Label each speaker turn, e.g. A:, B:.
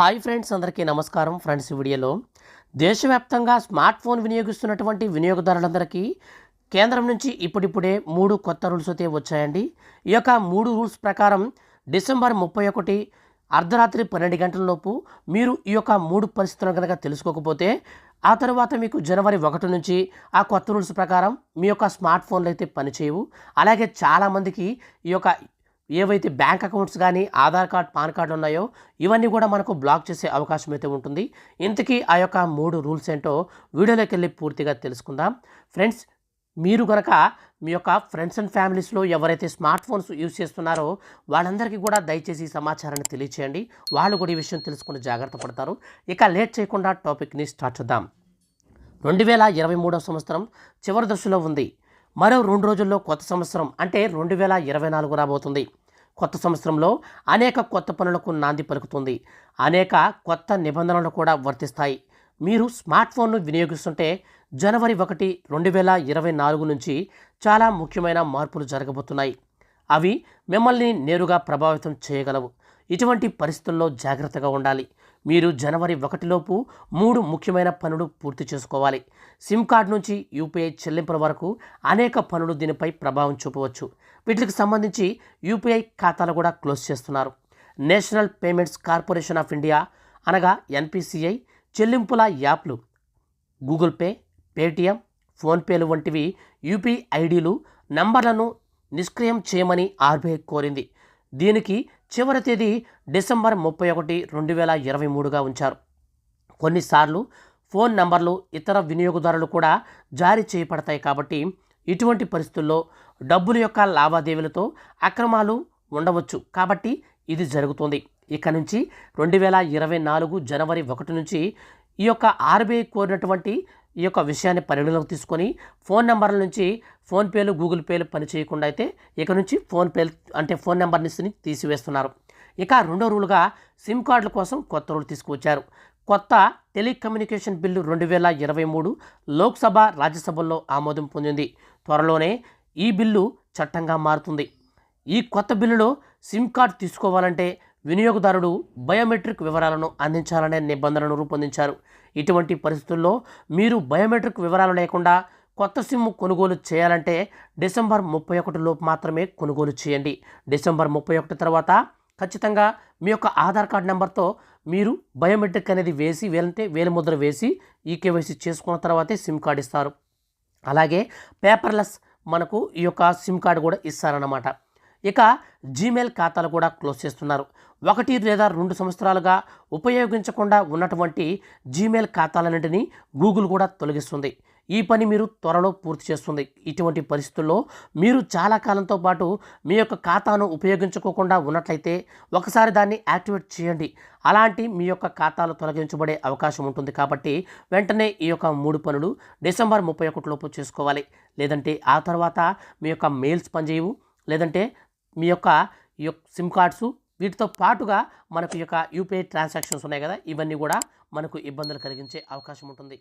A: Hi friends అందరికీ నమస్కారం. Friends ఈ వీడియోలో దేశవ్యాప్తంగా స్మార్ట్ ఫోన్ వినియోగిస్తున్నటువంటి వినియోగదారులందరికీ కేంద్రం నుంచి ఇప్పుడిప్పుడే మూడు కొత్త రూల్స్ అయితే వచ్చాయండి. ఈ యొక్క మూడు రూల్స్ ప్రకారం డిసెంబర్ ముప్పై ఒకటి అర్ధరాత్రి పన్నెండు గంటలలోపు మీరు ఈ యొక్క మూడు పరిస్థితులను కనుక తెలుసుకోకపోతే ఆ తర్వాత మీకు జనవరి ఒకటి నుంచి ఆ కొత్త రూల్స్ ప్రకారం మీ యొక్క స్మార్ట్ ఫోన్లు అయితే పనిచేయవు. అలాగే చాలామందికి ఈ యొక్క ఏవైతే బ్యాంక్ అకౌంట్స్ కానీ ఆధార్ కార్డ్ పాన్ కార్డు ఉన్నాయో ఇవన్నీ కూడా మనకు బ్లాక్ చేసే అవకాశం అయితే ఉంటుంది. ఇంతకీ ఆ యొక్క మూడు రూల్స్ ఏంటో వీడియోలోకి వెళ్ళి పూర్తిగా తెలుసుకుందాం. ఫ్రెండ్స్ మీరు కనుక మీ యొక్క ఫ్రెండ్స్ అండ్ ఫ్యామిలీస్లో ఎవరైతే స్మార్ట్ ఫోన్స్ యూజ్ చేస్తున్నారో వాళ్ళందరికీ కూడా దయచేసి ఈ సమాచారాన్ని తెలియచేయండి. వాళ్ళు కూడా ఈ విషయం తెలుసుకుని జాగ్రత్త పడతారు. ఇక లేట్ చేయకుండా టాపిక్ని స్టార్ట్ చేద్దాం. రెండు వేల ఇరవై మూడో సంవత్సరం చివరి దశలో ఉంది. మరో రెండు రోజుల్లో కొత్త సంవత్సరం అంటే రెండు వేల ఇరవై నాలుగు రాబోతుంది. కొత్త సంవత్సరంలో అనేక కొత్త పనులకు నాంది పలుకుతుంది. అనేక కొత్త నిబంధనలు కూడా వర్తిస్తాయి. మీరు స్మార్ట్ ఫోన్ను వినియోగిస్తుంటే జనవరి ఒకటి రెండు వేల ఇరవై నాలుగు నుంచి చాలా ముఖ్యమైన మార్పులు జరగబోతున్నాయి. అవి మిమ్మల్ని నేరుగా ప్రభావితం చేయగలవు. ఇటువంటి పరిస్థితుల్లో జాగ్రత్తగా ఉండాలి. మీరు జనవరి ఒకటిలోపు మూడు ముఖ్యమైన పనులు పూర్తి చేసుకోవాలి. సిమ్ కార్డ్ నుంచి యూపీఐ చెల్లింపుల వరకు అనేక పనులు దీనిపై ప్రభావం చూపవచ్చు. వీటికి సంబంధించి యూపీఐ ఖాతాలు కూడా క్లోజ్ చేస్తున్నారు. National Payments Corporation of India అనగా ఎన్పిసిఐ చెల్లింపుల యాప్లు గూగుల్ పే పేటిఎం ఫోన్పేలు వంటివి యూపీఐ ఐడీలు నంబర్లను నిష్క్రియం చేయమని ఆర్బీఐ కోరింది. దీనికి చివరి తేదీ డిసెంబర్ ముప్పై ఒకటి రెండు వేల ఇరవై మూడుగా ఉంచారు. కొన్నిసార్లు ఫోన్ నంబర్లు ఇతర వినియోగదారులు కూడా జారీ చేయబడతాయి కాబట్టి ఇటువంటి పరిస్థితుల్లో డబ్బుల యొక్క లావాదేవీలతో అక్రమాలు ఉండవచ్చు కాబట్టి ఇది జరుగుతుంది. ఇక నుంచి రెండు వేల ఇరవై నాలుగు జనవరి ఒకటి నుంచి ఈ యొక్క ఆర్బీఐ కోరినటువంటి ఈ యొక్క విషయాన్ని పరిగణలోకి తీసుకొని ఫోన్ నెంబర్ల నుంచి ఫోన్పేలు గూగుల్ పేలు పనిచేయకుండా అయితే ఇక నుంచి ఫోన్పేలు అంటే ఫోన్ నెంబర్ని తీసివేస్తున్నారు. ఇక రెండో రూలుగా సిమ్ కార్డుల కోసం కొత్త రూల్ తీసుకువచ్చారు. కొత్త టెలికమ్యూనికేషన్ బిల్లు రెండు వేల ఇరవై మూడు లోక్సభ రాజ్యసభల్లో ఆమోదం పొందింది. త్వరలోనే ఈ బిల్లు చట్టంగా మారుతుంది. ఈ కొత్త బిల్లులో సిమ్ కార్డ్ తీసుకోవాలంటే వినియోగదారుడు బయోమెట్రిక్ వివరాలను అందించాలనే నిబంధనను రూపొందించారు. ఇటువంటి పరిస్థితుల్లో మీరు బయోమెట్రిక్ వివరాలు లేకుండా కొత్త సిమ్ కొనుగోలు చేయాలంటే డిసెంబర్ ముప్పై ఒకటిలోపు మాత్రమే కొనుగోలు చేయండి. డిసెంబర్ ముప్పై ఒకటి తర్వాత ఖచ్చితంగా మీ యొక్క ఆధార్ కార్డ్ నెంబర్తో మీరు బయోమెట్రిక్ అనేది వేసి వేలంటే వేలిముద్ర వేసి ఈ కేవైసీ చేసుకున్న తర్వాతే సిమ్ కార్డ్ ఇస్తారు. అలాగే పేపర్లెస్ మనకు ఈ యొక్క సిమ్ కార్డు కూడా ఇస్తారన్నమాట. ఇక జీమెయిల్ ఖాతాలు కూడా క్లోజ్ చేస్తున్నారు. ఒకటి లేదా రెండు సంవత్సరాలుగా ఉపయోగించకుండా ఉన్నటువంటి జీమెయిల్ ఖాతాలన్నింటినీ గూగుల్ కూడా తొలగిస్తుంది. ఈ పని మీరు త్వరలో పూర్తి చేస్తుంది. ఇటువంటి పరిస్థితుల్లో మీరు చాలా కాలంతో పాటు మీ యొక్క ఖాతాను ఉపయోగించుకోకుండా ఉన్నట్లయితే ఒకసారి దాన్ని యాక్టివేట్ చేయండి. అలాంటి మీ యొక్క ఖాతాలు తొలగించబడే అవకాశం ఉంటుంది కాబట్టి వెంటనే ఈ యొక్క మూడు పనులు డిసెంబర్ ముప్పై ఒకటిలోపు చేసుకోవాలి. లేదంటే ఆ తర్వాత మీ యొక్క మెయిల్స్ పనిచేయవు. లేదంటే మీ యొక్క ఈ యొక్క సిమ్ కార్డ్స్ వీటితో పాటుగా మనకు యొక్క యూపీఐ ట్రాన్సాక్షన్స్ ఉన్నాయి కదా ఇవన్నీ కూడా మనకు ఇబ్బందులు కలిగించే అవకాశం ఉంటుంది.